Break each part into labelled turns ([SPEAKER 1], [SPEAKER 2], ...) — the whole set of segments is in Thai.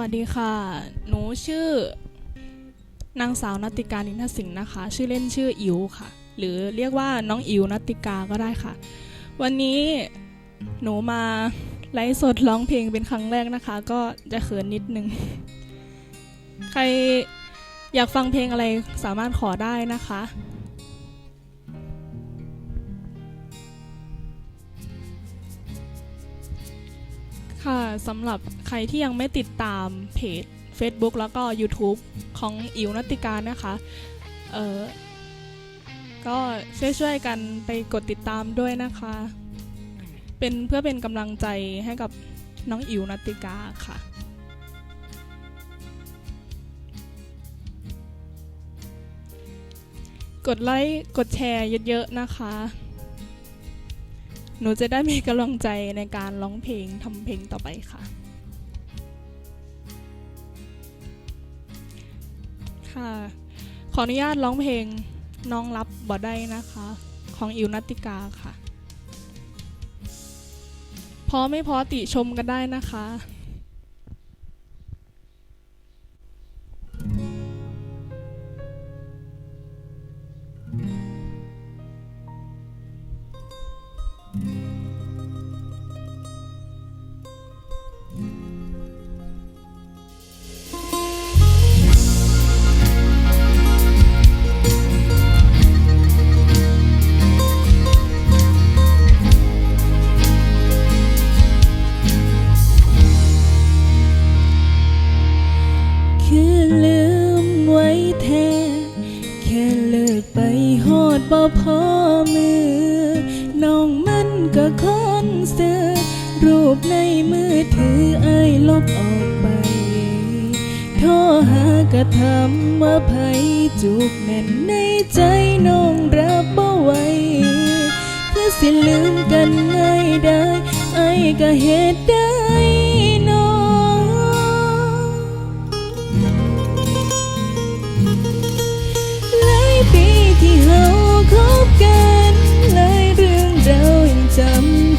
[SPEAKER 1] วัสดีค่ะ หนูชื่อนางสาวนัติการินทสิงห์นะคะ ชื่อเล่นชื่ออิ๋วค่ะ หรือเรียกว่าน้องอิ๋วนัติกาก็ได้ค่ะ วันนี้หนูมาไลฟ์สดร้องเพลงเป็นครั้งแรกนะคะ ก็จะเขินนิดนึง ใครอยากฟังเพลงอะไรสามารถขอได้นะคะ สำหรับใครที่ยังไม่ติดตามเพจ Facebook แล้วก็ YouTube ของอิวนัติการนะคะเออก็ช่วยๆกันไปกดติดตามด้วยนะคะ เป็นเพื่อเป็นกำลังใจให้กับน้องอิวนัติกาค่ะกดไลค์ กดแชร์เยอะ ๆ นะคะ หนูจะได้มีกำลังใจในการร้องเพลงทำเพลงต่อไปค่ะ ค่ะ ขออนุญาตร้องเพลงน้องรับบ่ได้นะคะ ของอิวนัตติกาค่ะ พอไม่พอติชมกันได้นะคะ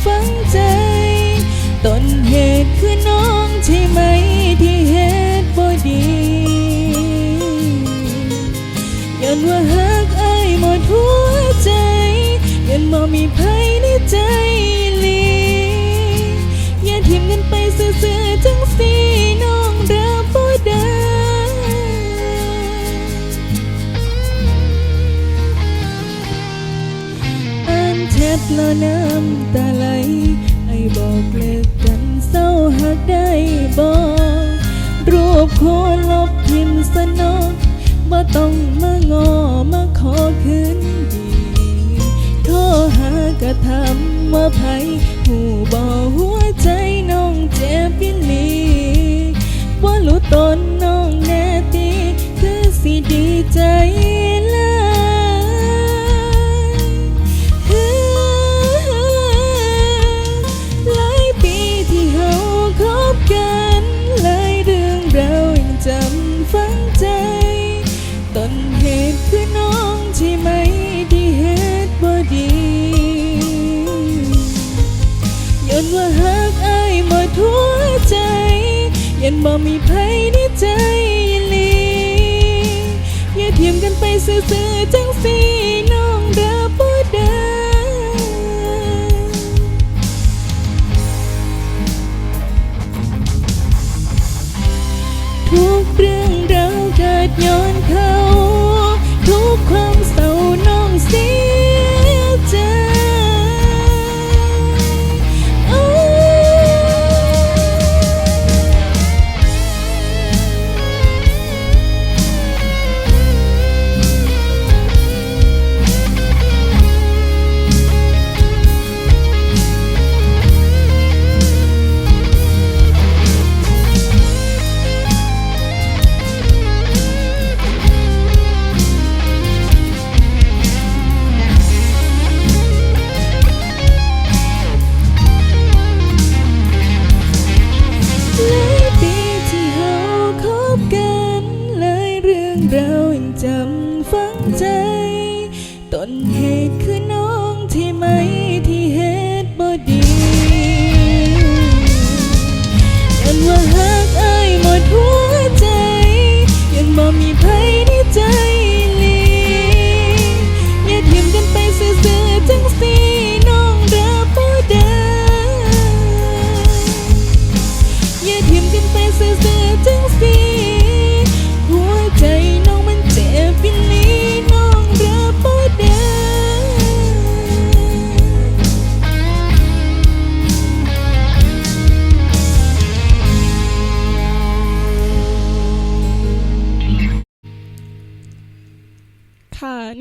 [SPEAKER 2] ฝังใจ ต้นเหตุคือน้องใช่ไหมที่เหตุบ่ดีย้อนว่าหักไอ้ายหมดหัวใจย้อนบ่มีภัยในใจลีอย่าทิมกันไปซื่อๆจังสีน้องรับบ่ได้อ่านแทแล้วน้ำากระทำว่าไผหูบ่หัวใจน้องเจ็บยินลีว่ารู้ตน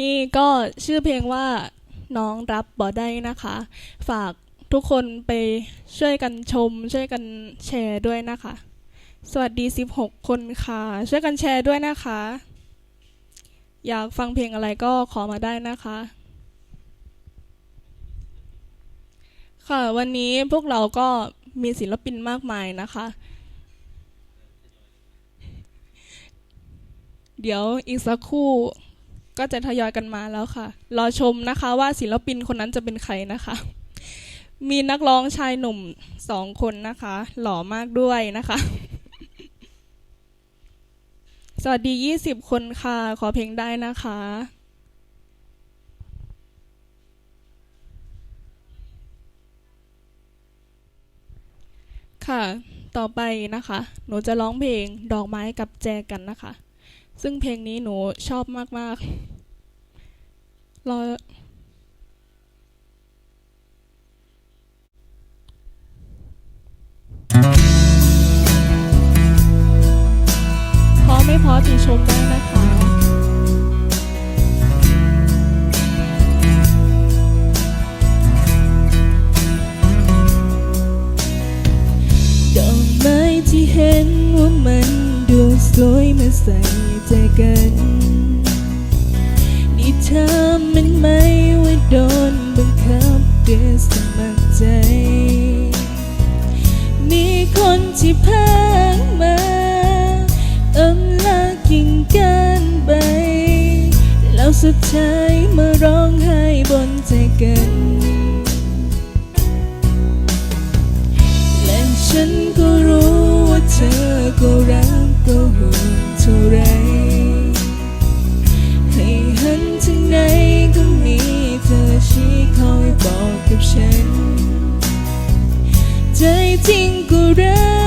[SPEAKER 2] นี้ก็ชื่อเพ
[SPEAKER 1] ลงว่าน้องรับบ่ได้นะคะ ฝากทุกคนไปช่วยกันชม ช่วยกันแชร์ด้วยนะคะ สวัสดี 16 คนค่ะ ช่วยกันแชร์ด้วยนะคะ อยากฟังเพลงอะไรก็ขอมาได้นะคะ ค่ะวันนี้พวกเราก็มีศิลปินมากมายนะคะ เดี๋ยวอีกสักครู่ ก็จะทยอยกันมาแล้วค่ะ รอชมนะคะว่าศิลปินคนนั้นจะเป็นใครนะคะ มีนักร้องชายหนุ่มสองคนนะคะ หล่อมากด้วยนะคะ สวัสดี 20 คนค่ะ ขอเพลงได้นะคะค่ะ ต่อไปนะคะ หนูจะร้องเพลงดอกไม้กับแจกันนะคะ ซึ่งเพลงนี้หนูชอบมากๆรอพอไม่พอติชมได้นะคะ
[SPEAKER 2] ดอกไม้ที่เห็นว่ามัน ดูสวยมื่อใส่ใจกัน นี่เธอมันไหมว่าโดนบังคับด้วยสมัครใจ มีคนที่พางมาอำลากิ่งก้านใบแล้วสุดท้ายมาร้องไห้บนใจกันและฉันก็รู้ว่าเธอก็รัก ก็ห่วงเท่าไรให้หันทางไหนก็มีเธอชี้คอยบอกกับฉัน ใจจริงก็รัก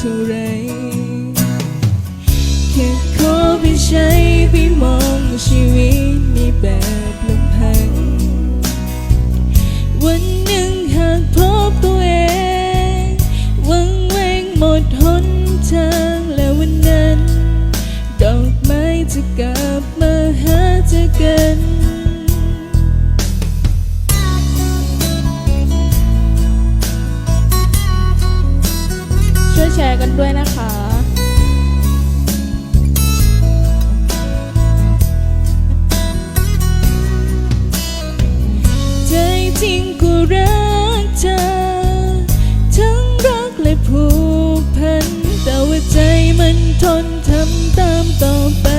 [SPEAKER 2] เท่าไรแค่ขอไปใช้ไปมองชีวิตในแบบ ทนทำตามต่อไป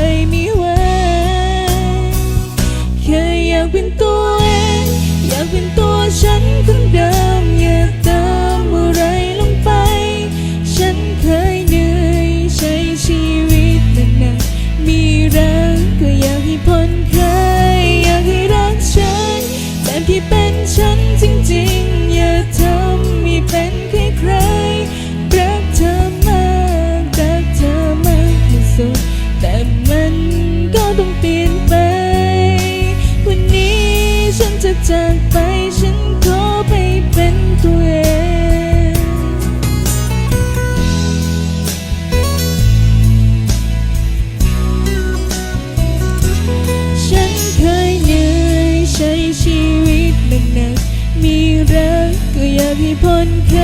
[SPEAKER 2] ให้พ้นเค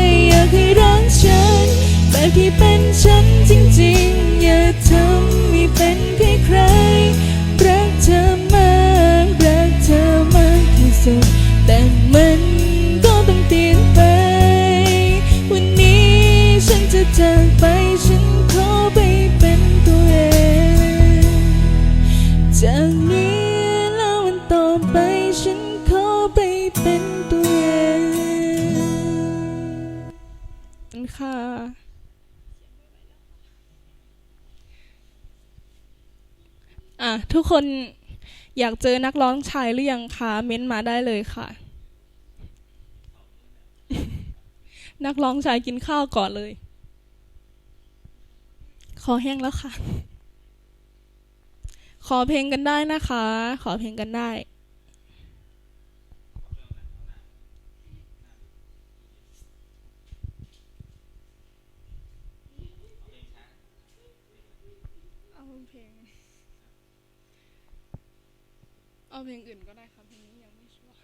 [SPEAKER 2] ยอยากให้รักฉัน แบบที่เป็นฉันจริงๆ อย่าทำให้เป็นใครใครรักเธอมากรักเธอมากที่สุด
[SPEAKER 1] คนอยากเจอนักร้องชายหรือยังคะเม้นต์มาได้เลยค่ะ นักร้องชายกินข้าวก่อนเลยขอแห้งแล้วค่ะ ขอเพลงกันได้นะคะ ขอเพลงกันได้ เอาเพลงอื่นก็ได้ครับเพลงนี้ยังไม่ชัวร์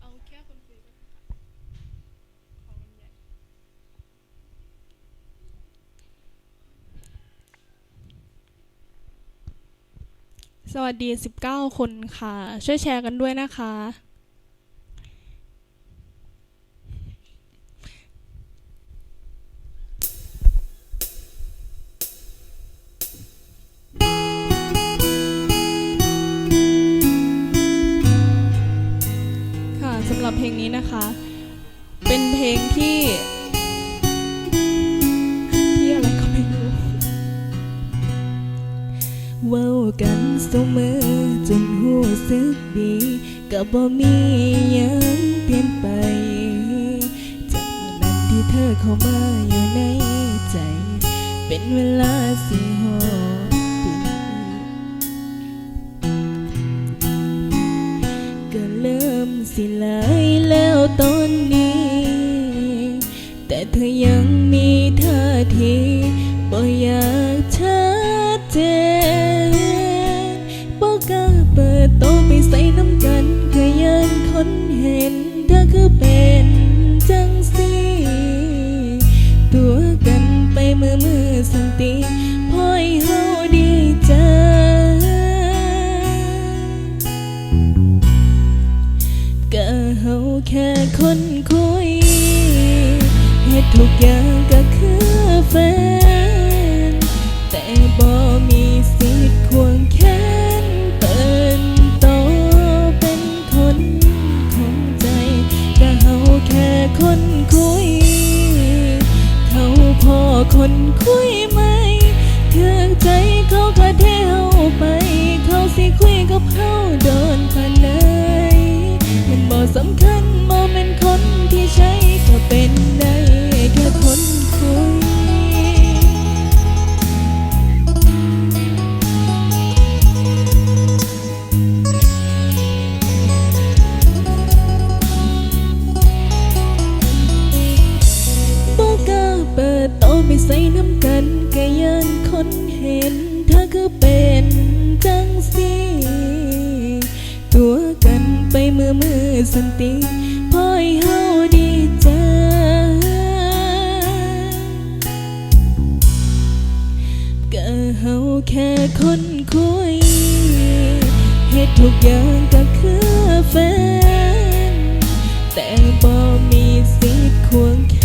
[SPEAKER 1] เอาแค่คนคุยก็ได้ค่ะของลำไยสวัสดี 19 คนค่ะ ช่วยแชร์กันด้วยนะคะ รับเพลงนี้นะคะ เป็นเพลงที่ที่อะไรก็ไม่รู้
[SPEAKER 2] เว้ากันเสมอจนหัวสึกดีก็บ่มียังเปลี่ยนไป จากวันนั้นที่เธอเข้ามาอยู่ในใจ เป็นเวลาสี่หก สิลายแล้วตอนนี้ แต่เธอยังมีท่าทีบ่อยากชัดเจนบ่กล้าเปิดโตไปใส่น้ำกันก็ยันคนเห็นเธอคือเป็น คนคุยไหมเถืองใจเขาก็เทเฮาไป เขาสิคุยกับเขาโดนผ่านเลยมันบ่สำคัญบ่ สันติพอยเฮาดีใจก็เฮาแค่คนคุยเหตุทุกอย่างก็คือแฟน แต่บ่มีสิทธิ์ควงแข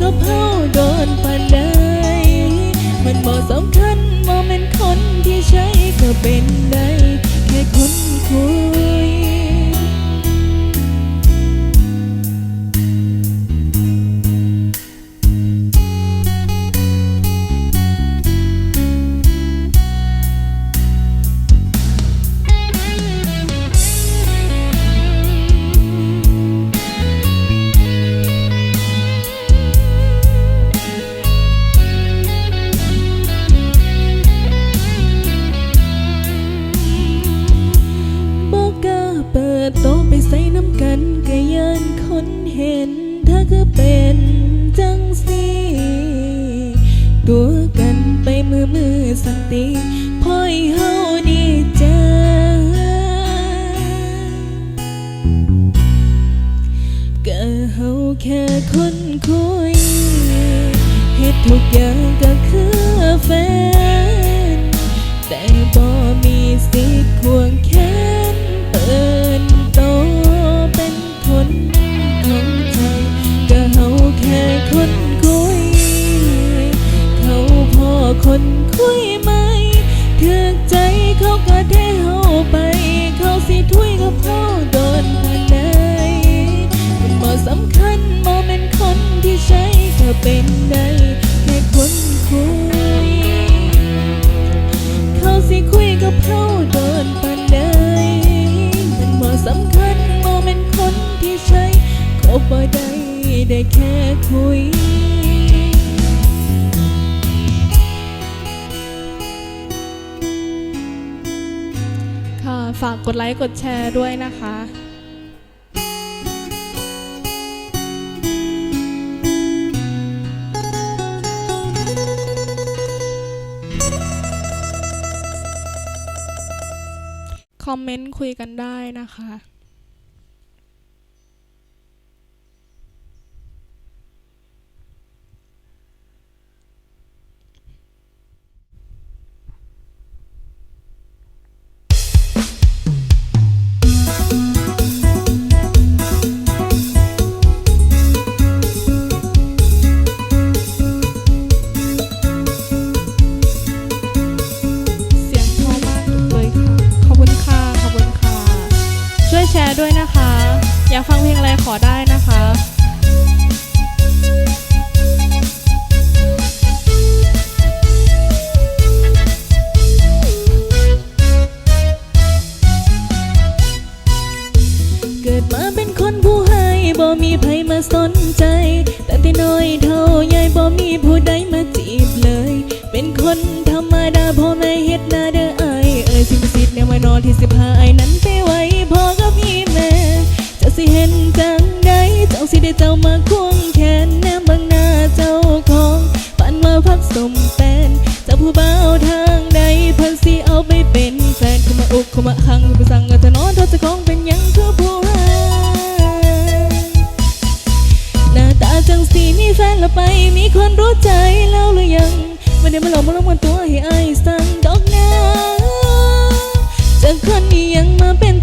[SPEAKER 2] กับเฮาโดนปานใดมันบ่สำคัญบ่แม่นคนที่ใช้ก็เป็นได้แค่คนคุย
[SPEAKER 1] ฝากกดไลค์กดแชร์ด้วยนะคะคอมเมนต์คุยกันได้นะคะ ด้วยนะคะ อยากฟังเพลงอะไรขอได้นะคะ
[SPEAKER 2] เกิดมาเป็นคนผู้ให้บ่มีใครมาสนใจ มะหังไปสั่งเธอนอนเธอจะของเป็นยังเธอผู้ร้ายหน้าตาจังสีมีแฟนแล้วไป มีคนรู้ใจแล้วหรือยังไม่ได้มาหลอกมาล้มกันตัวให้ไอ้สั่งดอกนาจากคนนี้ยังมาเป็น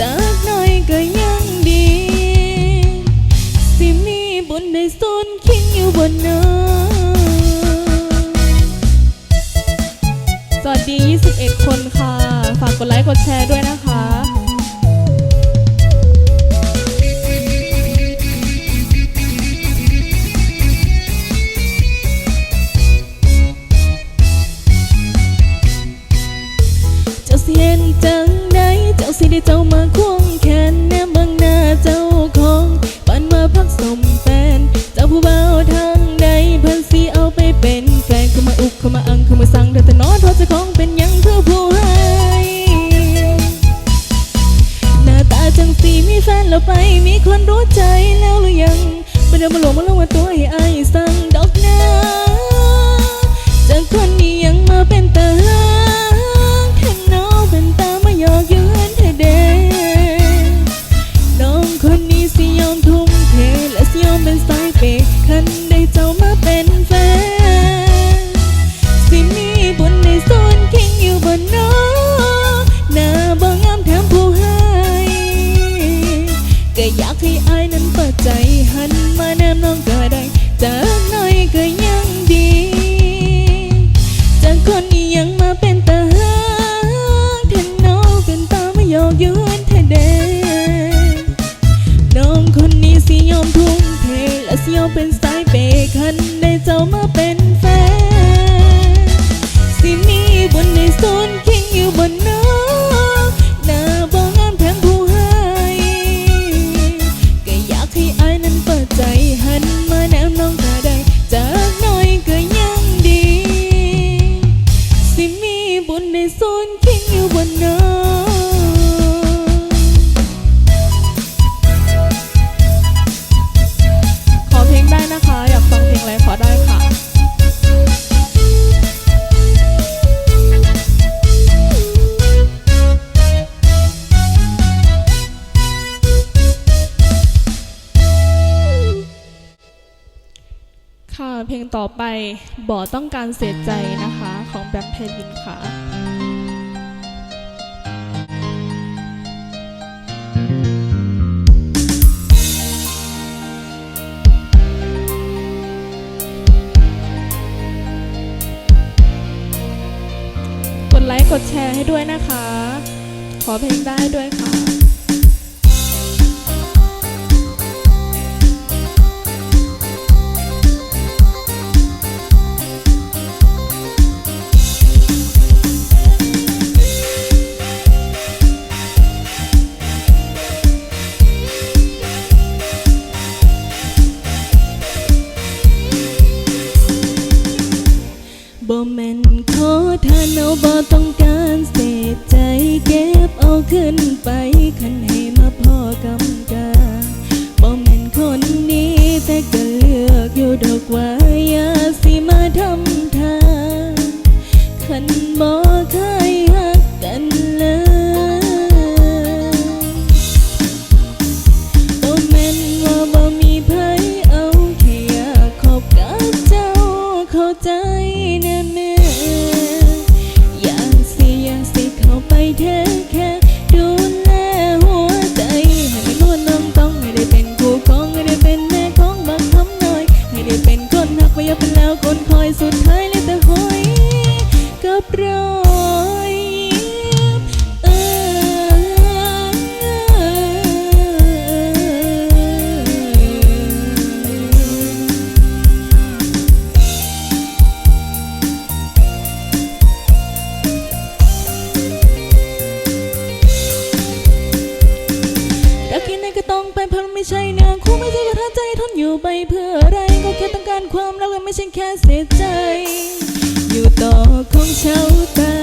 [SPEAKER 2] จากน้อยก็ยังดี สิมีบนในโซนคิงอยู่บนน้
[SPEAKER 1] สวัสดี 21 คนค่ะ ฝากกดไลค์กดแชร์ด้วยนะคะ
[SPEAKER 2] บ่ต้องการเสียใจนะคะของแบมเพ
[SPEAKER 1] ลินค่ะกดไลค์กดแชร์ให้ด้วยนะคะ ขอเพลงได้ด้วยค่ะ
[SPEAKER 2] ไปเพื่ออะไรก็แค่ต้องการความรักและไม่ใช่แค่เสียใจ อยู่ต่อของเชาตา